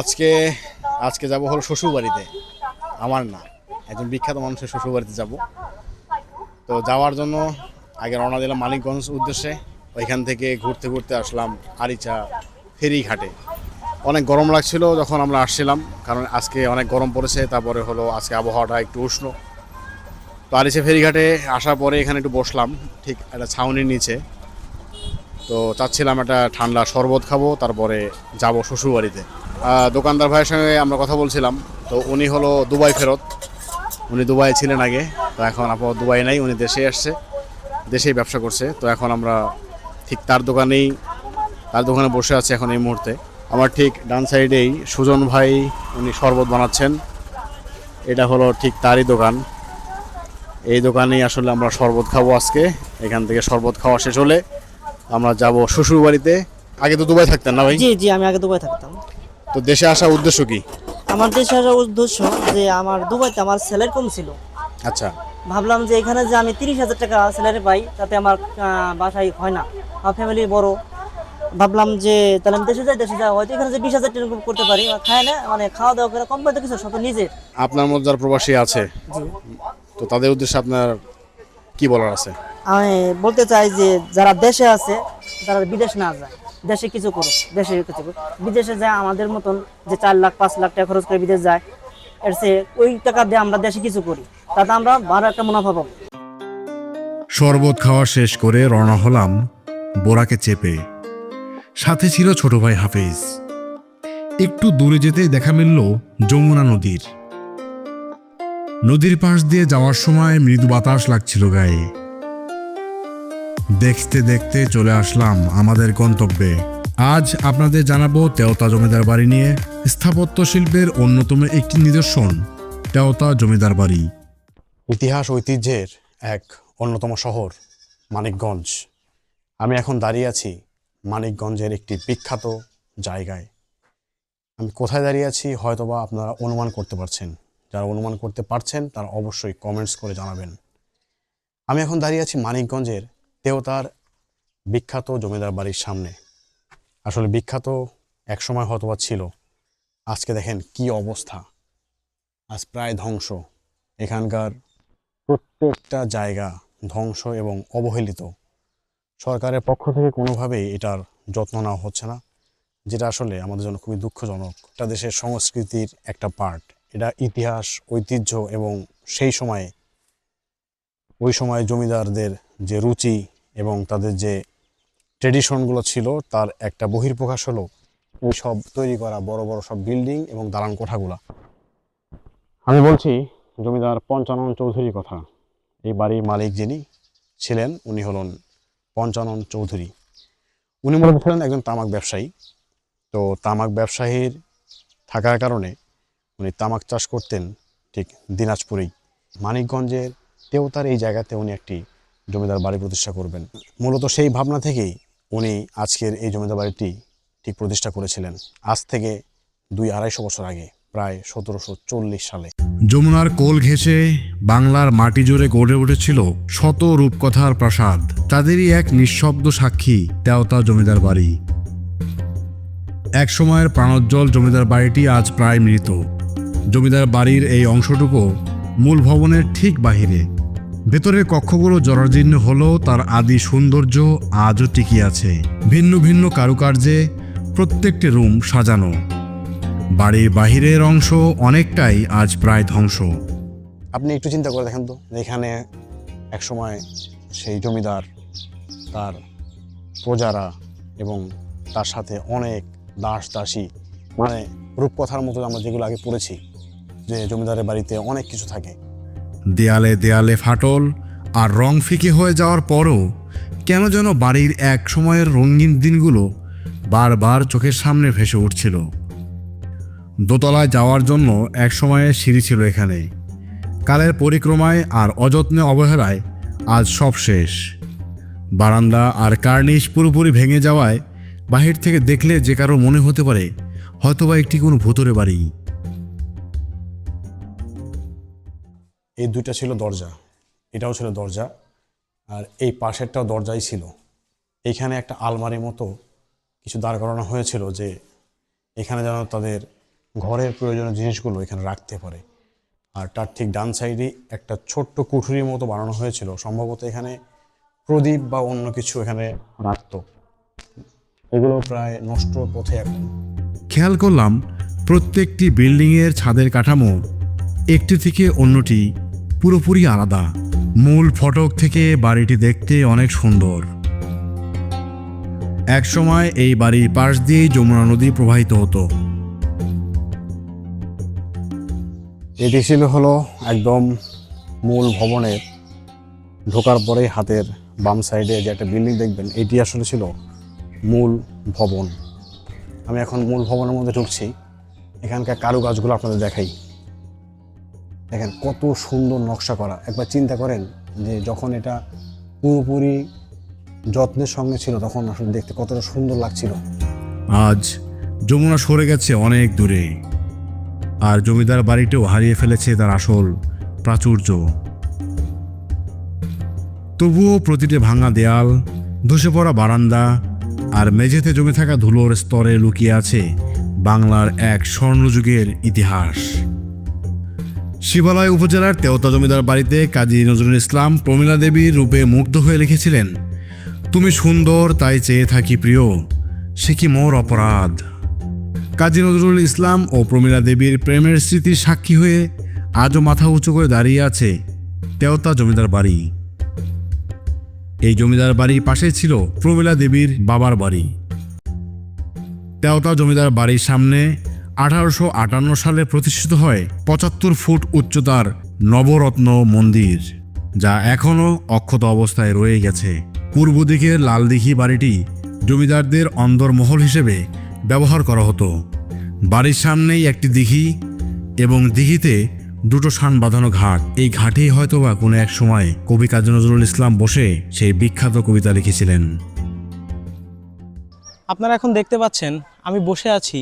আজকে আজকে যাব হলো শ্বশুর বাড়িতে আমার না, একজন বিখ্যাত মানুষের শ্বশুর বাড়িতে যাব। তো যাওয়ার জন্য আগে রওনা দিলাম মানিকগঞ্জ উদ্দেশ্যে। ওইখান থেকে ঘুরতে ঘুরতে আসলাম আরিচা ফেরি ঘাটে অনেক গরম লাগছিল যখন আমরা আসছিলাম, কারণ আজকে অনেক গরম পড়েছে, তারপরে হলো আজকে আবহাওয়াটা একটু উষ্ণ। তো আরিচা ফেরিঘাটে আসার পরে এখানে একটু বসলাম, ঠিক একটা ছাউনির নিচে। তো চাচ্ছিলাম একটা ঠান্ডা শরবত খাব, তারপরে যাব শ্বশুরবাড়িতে। দোকানদার ভাইয়ের সঙ্গে আমরা কথা বলছিলাম। তো উনি হলো দুবাই ফেরত। উনি দুবাই ছিলেন আগে। তো এখন আপাতত দুবাই নাই, উনি দেশে আসছে। দেশেই ব্যবসা করছে। তো এখন আমরা ঠিক তার দোকানেই, তার দোকানে বসে আছে এখন এই মুহূর্তে। আমার ঠিক ডান সাইডেই সুজন ভাই, উনি শরবত বানাচ্ছেন। এটা হলো ঠিক তারই দোকান। এই দোকানেই আসলে আমরা শরবত খাব আজকে। এখান থেকে শরবত খাওয়া শেষ হলে আমরা যাব শ্বশুর বাড়িতে আগে তো দুবাই থাকতেন না ভাই? জি জি, আমি আগে দুবাই থাকতাম। তো দেশে আসা উদ্দেশ্য কি? আমার দেশে আসার উদ্দেশ্য যে আমার দুবাইতে আমার স্যালারি কম ছিল। আচ্ছা। ভাবলাম যে এখানে যে আমি তিরিশ হাজার টাকা স্যালারি পাই তাতে আমার বাসায় হয় না। আমার ফ্যামিলি বড়। ভাবলাম যে তাহলে আমি দেশে যাই দেশে যাই। হয়তো এখানে যে বিশ হাজার টাকা করতে পারি খায় না মানে খাওয়া দাওয়া করে কম পাইতে কিছু সব নিজের। আপনার মধ্যে যারা প্রবাসী আছে তো তাদের উদ্দেশ্যে আপনার কি বলার আছে? আমি বলতে চাই যে যারা দেশে আছে তারা বিদেশ না যায়। দেশে কিছু করুক, দেশে কিছু করুক। বিদেশে যায় আমাদের মতন যে চার লাখ, পাঁচ লাখ টাকা খরচ করে বিদেশ যায়, এর চেয়ে ওই টাকা দিয়ে আমরা দেশে কিছু করি, তাতে আমরা ভালো একটা মুনাফা পাবো। শরবত খাওয়া শেষ করে রওনা হলাম বোরাকে চেপে। সাথে ছিল ছোট ভাই হাফিজ। একটু দূরে যেতেই দেখা মিলল যমুনা নদীর। নদীর পাশ দিয়ে যাওয়ার সময় মৃদু বাতাস লাগছিল গায়ে। দেখতে দেখতে চলে আসলাম আমাদের গন্তব্যে। আজ আপনাদের জানাব তেওতা জমিদার বাড়ি নিয়ে স্থাপত্য শিল্পের অন্যতম একটি নিদর্শন, তেওতা জমিদার বাড়ি। ইতিহাস ঐতিহ্যের এক অন্যতম শহর, মানিকগঞ্জ। আমি এখন দাঁড়িয়ে আছি মানিকগঞ্জের একটি বিখ্যাত জায়গায়। আমি কোথায় দাঁড়িয়ে আছি হয়তোবা আপনারা অনুমান করতে পারছেন। যারা অনুমান করতে পারছেন তারা অবশ্যই কমেন্টস করে জানাবেন। আমি এখন দাঁড়িয়ে আছি মানিকগঞ্জের দেওতার বিখ্যাত জমিদার বাড়ির সামনে। আসলে বিখ্যাত একসময় হয়তোবা ছিল। আজকে দেখেন কি অবস্থা। আজ প্রায় ধ্বংস। এখানকার প্রত্যেকটা জায়গা ধ্বংস এবং অবহেলিত। সরকারের পক্ষ থেকে কোনোভাবেই এটার যত্ন নেওয়া হচ্ছে না, যেটা আসলে আমাদের জন্য খুবই দুঃখজনক। এটা দেশের সংস্কৃতির একটা পার্ট এটা ইতিহাস, ঐতিহ্য এবং সেই সময়ে, ওই সময় জমিদারদের যে রুচি এবং তাদের যে ট্রেডিশনগুলো ছিল তার একটা বহির্প্রকাশ হলো এই সব তৈরি করা বড় বড় সব বিল্ডিং এবং দালান কোঠাগুলা। আমি বলছি জমিদার পঞ্চানন চৌধুরীর কথা। এই বাড়ির মালিক যিনি ছিলেন উনি হলেন পঞ্চানন চৌধুরী। উনি মূলত ছিলেন একজন তামাক ব্যবসায়ী। তো তামাক ব্যবসায়ীর থাকার কারণে উনি তামাক চাষ করতেন ঠিক দিনাজপুরেই। মানিকগঞ্জের তেওতার এই জায়গাতে উনি একটি জমিদার বাড়ি প্রতিষ্ঠা করবেন। মূলত সেই ভাবনা থেকেই উনি আজকের এই জমিদার বাড়িটি ঠিক প্রতিষ্ঠা করেছিলেন। আজ থেকে দুই আড়াইশো বছর আগে, প্রায় সতেরোশো চল্লিশ সালে। যমুনার কোল ঘেঁষে বাংলার মাটি জুড়ে গড়ে উঠেছিল শত রূপকথার প্রাসাদ। তাদেরই এক নিঃশব্দ সাক্ষী তেওতা জমিদার বাড়ি। এক সময়ের প্রাণোজ্জ্বল জমিদার বাড়িটি আজ প্রায় মৃত। জমিদার বাড়ির এই অংশটুকু মূল ভবনের ঠিক বাহিরে। ভেতরের কক্ষগুলো জরাজীর্ণ হলেও তার আদি সৌন্দর্য আজও টিকে আছে। ভিন্ন ভিন্ন কারুকার্যে প্রত্যেকটি রুম সাজানো। বাড়ির বাহিরের অংশ অনেকটাই আজ প্রায় ধ্বংস। আপনি একটু চিন্তা করে দেখেন তো, এখানে একসময় সেই জমিদার, তার প্রজারা এবং তার সাথে অনেক দাস দাসী মানে রূপকথার মতো আমরা যেগুলো আগে পড়েছি, যে জমিদারের বাড়িতে অনেক কিছু থাকে। দেয়ালে দেয়ালে ফাটল আর রং ফিকে হয়ে যাওয়ার পরও কেন যেন বাড়ির এক সময়ের রঙিন দিনগুলো বারবার চোখের সামনে ভেসে উঠছিল। দোতলায় যাওয়ার জন্য এক সময়ে সিঁড়ি ছিল এখানে। কালের পরিক্রমায় আর অযত্নে অবহেলায় আজ সব শেষ। বারান্দা আর কার্নিশ পুরোপুরি ভেঙে যাওয়ায় বাহির থেকে দেখলে যে কারও মনে হতে পারে হয়তোবা একটি কোনো ভুতুরে বাড়ি। এই দুইটা ছিল দরজা, এটাও ছিল দরজা, আর এই পাশেরটাও দরজাই ছিল। এইখানে একটা আলমারির মতো কিছু দাঁড় করানো হয়েছিল যে এখানে যেন তাদের ঘরের প্রয়োজনীয় জিনিসগুলো এখানে রাখতে পারে। আর তার ঠিক ডান সাইডে একটা ছোট্ট কুঠুরির মতো বানানো হয়েছিল, সম্ভবত এখানে প্রদীপ বা অন্য কিছু এখানে রাখতো। এগুলো প্রায় নষ্ট পথে এখন। খেয়াল করলাম প্রত্যেকটি বিল্ডিংয়ের ছাদের কাঠামো একটি থেকে অন্যটি পুরোপুরি আলাদা। মূল ফটক থেকে বাড়িটি দেখতে অনেক সুন্দর। একসময় এই বাড়ির পাশ দিয়েই যমুনা নদী প্রবাহিত হতো। এটি ছিল হলো একদম মূল ভবনের ঢোকার পরেই হাতের বাম সাইডে যে একটা বিল্ডিং দেখবেন, এটি আসলে ছিল মূল ভবন। আমি এখন মূল ভবনের মধ্যে ঢুকছি। এখানকার কারুকাজগুলো আপনাদের দেখাই। দেখেন কত সুন্দর নকশা করা। একবার চিন্তা করেন যে যখন এটা পুরোপুরি যত্নের সঙ্গে ছিল, তখন আসলে দেখতে কতটা সুন্দর লাগছিল। আজ যমুনা সরে গেছে অনেক দূরে, আর জমিদার বাড়িটাও হারিয়ে ফেলেছে তার আসল প্রাচুর্য। তবুও প্রতিটি ভাঙা দেয়াল, ধসে পড়া বারান্দা, আর মেঝেতে জমে থাকা ধুলোর স্তরে লুকিয়ে আছে বাংলার এক স্বর্ণযুগের ইতিহাস। শিবালয় উপজেলার তেওতা জমিদার বাড়িতে কাজী নজরুল ইসলাম প্রমীলা দেবীর রূপে মুগ্ধ হয়ে লিখেছিলেন, তুমি সুন্দর, তাই চেয়ে থাকি প্রিয়, সে কি মোর অপরাধ? কাজী নজরুল ইসলাম ও প্রমীলা দেবীর প্রেমের স্মৃতির সাক্ষী হয়ে আজও মাথা উঁচু করে দাঁড়িয়ে আছে তেওতা জমিদার বাড়ি। এই জমিদার বাড়ির পাশে ছিল প্রমীলা দেবীর বাবার বাড়ি। তেওতা জমিদার বাড়ির সামনে আঠারোশো আটান্ন সালে প্রতিষ্ঠিত হয় পঁচাত্তর ফুট উচ্চতার নবরত্ন মন্দির, যা এখনও অক্ষত অবস্থায় রয়ে গেছে। পূর্ব দিকের লালদিঘি বাড়িটি জমিদারদের অন্দরমহল হিসেবে ব্যবহার করা হতো। বাড়ির সামনেই একটি দিঘি এবং দিঘিতে দুটো শান বাঁধানো ঘাট। এই ঘাটেই হয়তোবা কোনো এক সময় কবি কাজী নজরুল ইসলাম বসে সেই বিখ্যাত কবিতা লিখেছিলেন। আপনারা এখন দেখতে পাচ্ছেন, আমি বসে আছি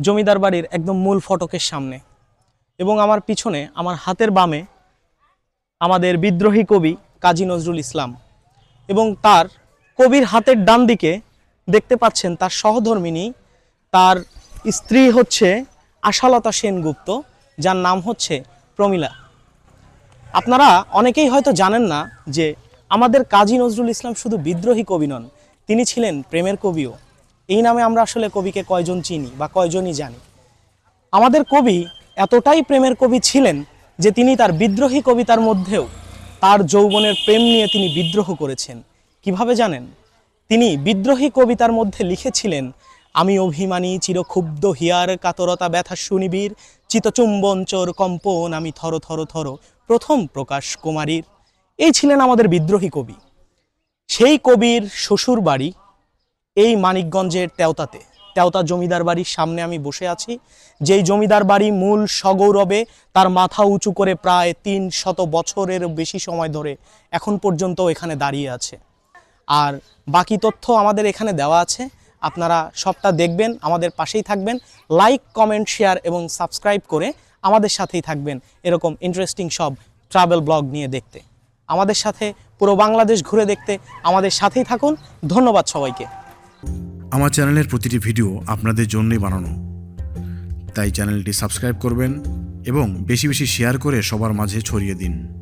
জমিদার বাড়ির একদম মূল ফটকের সামনে। এবং আমার পিছনে, আমার হাতের বামে আমাদের বিদ্রোহী কবি কাজী নজরুল ইসলাম। এবং তার কবির হাতের ডান দিকে দেখতে পাচ্ছেন তার সহধর্মিনী, তার স্ত্রী হচ্ছে আশালতা সেনগুপ্ত, যার নাম হচ্ছে প্রমীলা। আপনারা অনেকেই হয়তো জানেন না যে আমাদের কাজী নজরুল ইসলাম শুধু বিদ্রোহী কবি নন, তিনি ছিলেন প্রেমের কবিও। এই নামে আমরা আসলে কবিকে কয়জন চিনি বা কয়জনই জানি। আমাদের কবি এতটাই প্রেমের কবি ছিলেন যে তিনি তার বিদ্রোহী কবিতার মধ্যেও তার যৌবনের প্রেম নিয়ে তিনি বিদ্রোহ করেছেন। কীভাবে জানেন? তিনি বিদ্রোহী কবিতার মধ্যে লিখেছিলেন, আমি অভিমানী, চিরক্ষুব্ধ, হিয়ার, কাতরতা, ব্যথা সুনিবির চিতচুম্বন, চোর, কম্পন, আমি থর থর থর, প্রথম প্রকাশ কুমারীর। এই ছিলেন আমাদের বিদ্রোহী কবি। সেই কবির শ্বশুর বাড়ি এই মানিকগঞ্জের তেওতাতে। তেওতা জমিদার বাড়ির সামনে আমি বসে আছি। যেই জমিদার বাড়ি মূল সগৌরবে, তার মাথা উঁচু করে প্রায় তিন শত বছরের বেশি সময় ধরে এখন পর্যন্ত এখানে দাঁড়িয়ে আছে। আর বাকি তথ্য আমাদের এখানে দেওয়া আছে। আপনারা সবটা দেখবেন, আমাদের পাশেই থাকবেন। লাইক কমেন্ট শেয়ার এবং সাবস্ক্রাইব করে আমাদের সাথেই থাকবেন এরকম ইন্টারেস্টিং সব ট্রাভেল ব্লগ নিয়ে দেখতে। আমাদের সাথে পুরো বাংলাদেশ ঘুরে দেখতে আমাদের সাথেই থাকুন। ধন্যবাদ সবাইকে। আমার চ্যানেলের প্রতিটি ভিডিও আপনাদের জন্যই বানানো। তাই চ্যানেলটি সাবস্ক্রাইব করবেন এবং বেশি বেশি শেয়ার করে সবার মাঝে ছড়িয়ে দিন।